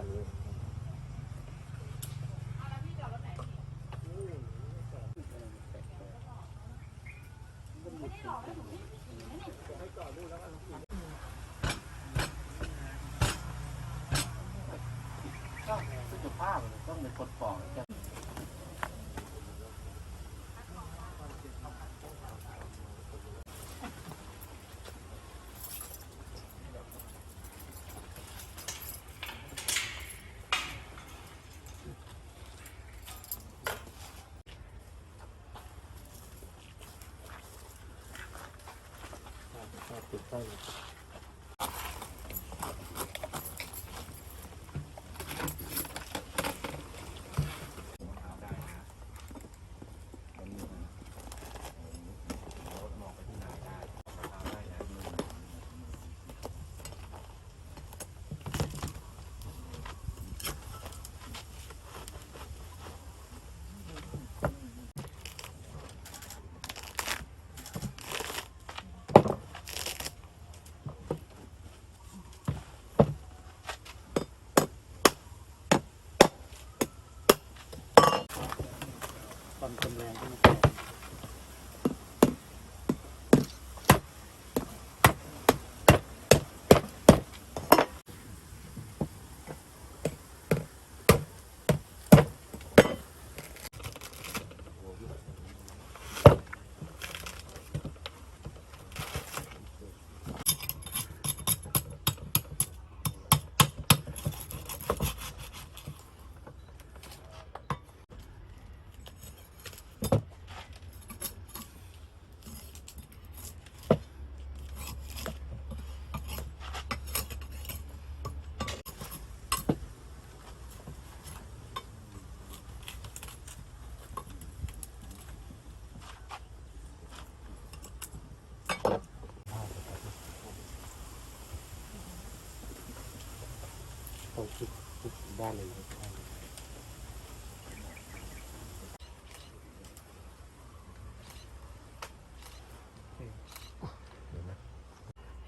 านนี้ก็สุขภาพต้องเป็นคนปอก จ ด้านเลยนะครับ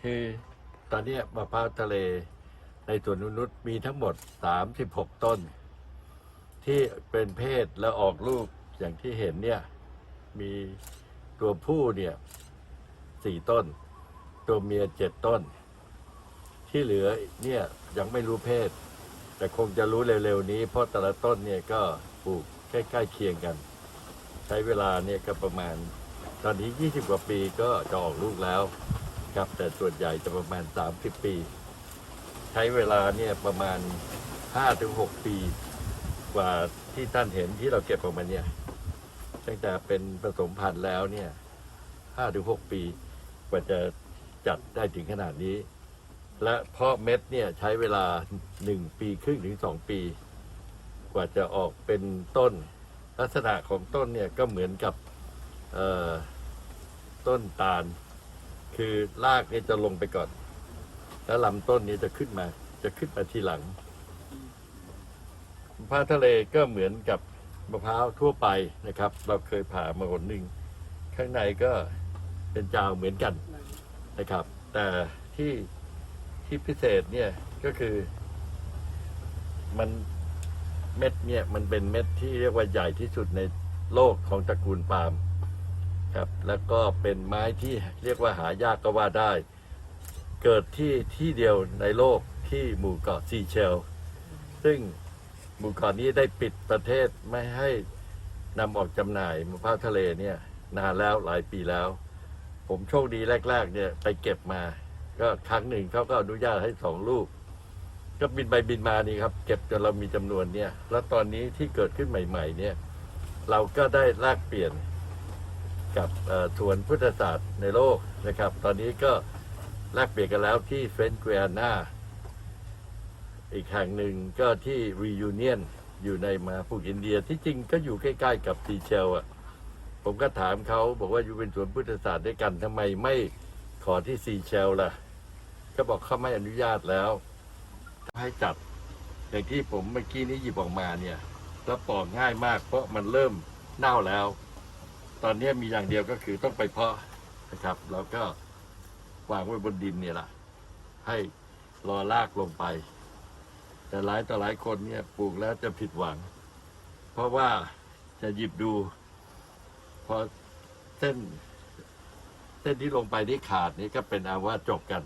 คือตอนนี้มะพร้าวทะเลในสวนนงนุษย์มีทั้งหมด 36 ต้น ที่เป็นเพศและออกลูกอย่างที่เห็นเนี่ย มีตัวผู้เนี่ยสี่ต้น ตัวเมียเจ็ดต้น ที่เหลือเนี่ยยังไม่รู้เพศ แต่คงจะรู้เร็วๆนี้ เพราะแต่ละต้นเนี่ยก็ปลูกใกล้ๆเคียงกัน ใช้เวลาเนี่ยก็ประมาณ ตอนนี้ 20 กว่าปีก็จะออกลูกแล้วครับแต่ส่วนใหญ่จะประมาณ 30 ปี ใช้เวลาเนี่ยประมาณ 5-6 ปี กว่าที่ท่านเห็นที่เราเก็บออกมาเนี่ยตั้งแต่เป็นผสมพันธุ์แล้วเนี่ย5-6ปี กว่าจะจัดได้ถึงขนาดนี้ และเพาะเม็ดเนี่ยใช้เวลา 1 ปีครึ่งถึง 2 ปี กว่าจะออกเป็นต้น ลักษณะของต้นเนี่ยก็เหมือนกับต้นตาล คือรากเนี่ยจะลงไปก่อน แล้วลำต้นนี้จะขึ้นมาจะขึ้นมาทีหลังมะพร้าวทะเลก็เหมือนกับมะพร้าวทั่วไปนะครับ เราเคยผ่ามาหนหนึ่งข้างในก็เป็นจาวเหมือนกันนะครับ แต่ที่ ที่พิเศษเนี่ยก็คือ มันเม็ดเนี่ยมันเป็นเม็ดที่เรียกว่าใหญ่ที่สุดในโลกของตระกูลปาล์มครับ แล้วก็เป็นไม้ที่เรียกว่าหายากก็ว่าได้ เกิดที่ที่เดียวในโลกที่หมู่เกาะซีเชล ซึ่งหมู่เกาะนี้ได้ปิดประเทศไม่ให้นำออกจำหน่ายมะพร้าวทะเลเนี่ยนานแล้วหลายปีแล้ว ผมโชคดีแรก ๆ เนี่ยไปเก็บมา ก็ครั้งหนึ่งเขาก็อนุญาตให้สองลูก ก็บินไปบินมานี่ครับเก็บจนเรามีจำนวนเนี่ย แล้วตอนนี้ที่เกิดขึ้นใหม่ ๆ เนี่ย เราก็ได้แลกเปลี่ยนกับเอ่อทวนพุทธศาสตร์ในโลกนะครับ ตอนนี้ก็แลกเปลี่ยนกันแล้วที่เฟน c ์ g ก a นาอีกแห่งหนึ่งก็ที่รียูเนียนอยู่ในมาภูมิอินเดียที่จริงก็อยู่ใกล้ๆกับซีเชลอะผมก็ถามเขาบอกว่าอยู่เป็นสวนพุทธศาสตร์ด้วยกันทำไมไม่ขอที่ซีเชลล่ะ ก็บอกเขาไม่อนุญาตแล้ว ให้จัดอย่างที่ผมเมื่อกี้นี้หยิบออกมาเนี่ยแล้วปอกง่ายมาก เพราะมันเริ่มเน่าแล้ว ตอนนี้มีอย่างเดียวก็คือต้องไปเพาะนะครับ แล้วก็วางไว้บนดินเนี่ยแหละให้รอลากลงไป แต่หลายต่อหลายคนเนี่ยปลูกแล้วจะผิดหวัง เพราะว่าจะหยิบดู พอเส้น เส้นที่ลงไปที่ขาดนี่ก็เป็นอาว่าจบกัน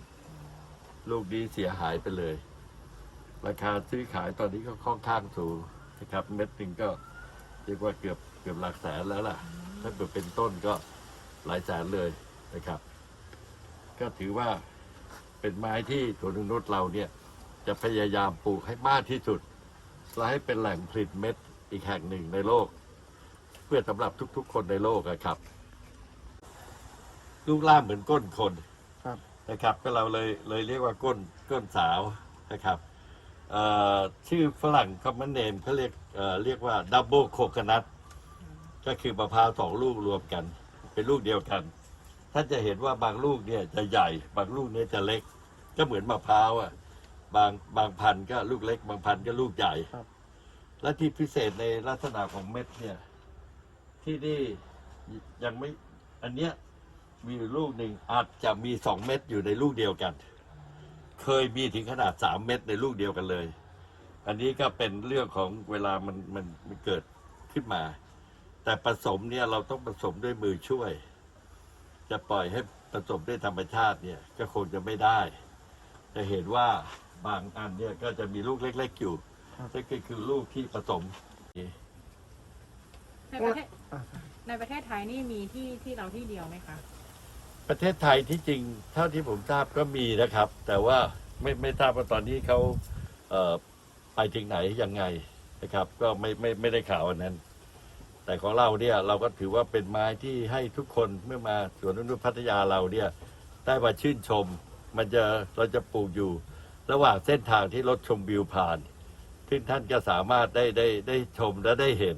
ลูกนี้เสียหายไปเลย ราคาซื้อขายตอนนี้ก็ค่อนข้างสูงนะครับ เม็ดหนึ่งก็เรียกว่าเกือบเกือบหลักแสนแล้วล่ะ ถ้าเกิดเป็นต้นก็หลายแสนเลยนะครับ ก็ถือว่าเป็นไม้ที่สวนนงนุษเราเนี่ยจะพยายามปลูกให้มากที่สุด และให้เป็นแหล่งผลิตเม็ดอีกแห่งหนึ่งในโลก เพื่อสำหรับทุกๆ คนในโลกอะครับรูปร่างเหมือนก้นคน นะครับ ก็เราเลยเลยเรียกว่าก้นก้นสาวนะครับเอ่อชื่อฝรั่งคอมมอนเนมเขาเรียกเอ่อเรียกว่าดับเบิลโคคนัทก็คือมะพร้าวสองลูกรวมกัน เป็นลูกเดียวกันท่านจะเห็นว่าบางลูกเนี่ยจะใหญ่ บางลูกเนี่ยจะเล็ก ก็เหมือนมะพร้าวอะบางบางพันธุ์ก็ลูกเล็ก บางพันธุ์ก็ลูกใหญ่ครับและที่พิเศษในลักษณะของเม็ดเนี่ย ที่นี่ยังไม่อันเนี้ย มีลูกหนึ่งอาจจะมีสองเม็ดอยู่ในลูกเดียวกัน เคยมีถึงขนาดสามเม็ดในลูกเดียวกันเลย อันนี้ก็เป็นเรื่องของเวลามันมันมันเกิดขึ้นมา แต่ผสมเนี่ยเราต้องผสมด้วยมือช่วย จะปล่อยให้ผสมด้วยธรรมชาติเนี่ยก็คงจะไม่ได้ จะเห็นว่าบางอันเนี่ยก็จะมีลูกเล็ก ๆอยู่นั่นก็คือลูกที่ผสมในประเทศอ่ในประเทศไทยนี่มีที่ที่เราที่เดียวไหมคะ ประเทศไทยที่จริงเท่าที่ผมทราบก็มีนะครับ แต่ว่าไม่ไม่ทราบว่าตอนนี้เขาเอ่อไปถึงไหนยังไงนะครับ ก็ไม่ไม่ไม่ได้ข่าวอันนั้น แต่ของเราเนี่ยเราก็ถือว่าเป็นไม้ที่ให้ทุกคนเมื่อมาสวนนุ่นพัทยาเราเนี่ยได้มาชื่นชม มันจะเราจะปลูกอยู่ ระหว่างเส้นทางที่รถชมวิวผ่าน ซึ่งท่านก็สามารถได้ได้ได้ชมและได้เห็น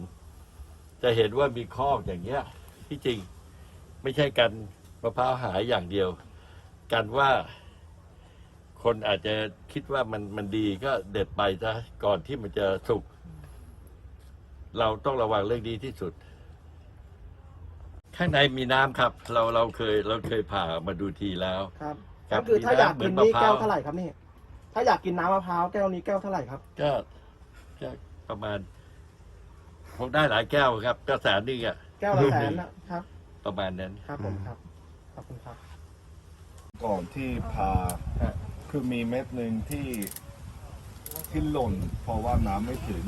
จะเห็นว่ามีคอกอย่างเงี้ยที่จริงไม่ใช่กัน มะพร้าวหายอย่างเดียว กันว่าคนอาจจะคิดว่ามันมันดีก็เด็ดไปซะก่อนที่มันจะสุก เราต้องระวังเรื่องนี้ที่สุด ข้างในมีน้ำครับ เราเราเคยเราเคยผ่ามาดูทีแล้ว ครับครับก็คือถ้าอยากเหมืกิอนนนี่มะพร้าวแก้วเท่าไหร่ครับนี่ ถ้าอยากกินน้ำมะพร้าวแก้วนี้แก้วเท่าไหร่ครับ ก็ก็ประมาณผมได้หลายแก้วครับ ก็แสนหนึงอะแก้วละแสนนะครับ ประมาณนั้น ครับผมครับ ขอบคุณครับ ก่อนที่พาคือมีเม็ดหนึ่งที่ที่หล่นเพราะว่าน้ำไม่ถึง